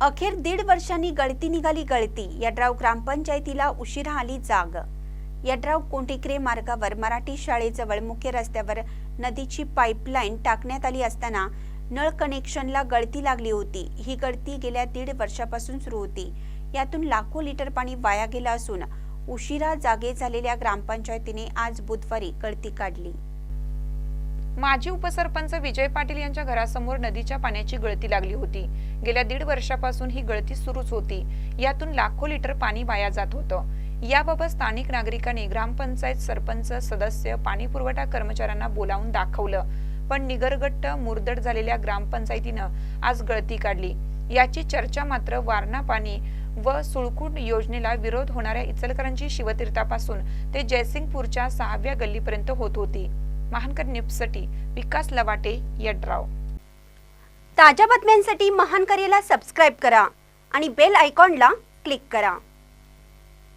अखेर दीड वर्षांनी गळती निघाली गळती. यड्राव ग्रामपंचायतीला उशिरा आली जाग. यड्राव कोंटिक्रे मार्गावर मराठी शाळेजवळ मुख्य रस्त्यावर नदीची पाईपलाईन टाकण्यात आली असताना नळ कनेक्शनला गळती लागली होती. ही गळती गेल्या दीड वर्षापासून सुरू होती. यातून लाखो लिटर पाणी वाया गेलं असून उशिरा जागे झालेल्या ग्रामपंचायतीने आज बुधवारी गळती काढली. माजी उपसरपंच विजय पाटील यांच्या घरासमोर नदीच्या पाण्याची गळती लागली होती. गेल्या दीड वर्षापासून ही गळती सुरूच होती. यातून लाखो लिटर पाणी वाया जात होतं. याबाबत स्थानिक नागरिकांनी ग्रामपंचायत सरपंच सदस्य पाणी पुरवठा कर्मचाऱ्यांना बोलावून दाखवलं. पण निगरगट्ट मुरदड झालेल्या ग्रामपंचायतीनं आज गळती काढली. याची चर्चा मात्र वारणा पाणी व सुळकूट योजनेला विरोध होणाऱ्या इचलकरंजी शिवतीर्थापासून ते जयसिंगपूरच्या सहाव्या गल्लीपर्यंत होत होती. महानकर न्यूजसाठी विकास लवाटे यड्राव. ताज्या बातम्यांसाठी महानकरेला सबस्क्राईब करा आणि बेल आयकॉनला क्लिक करा.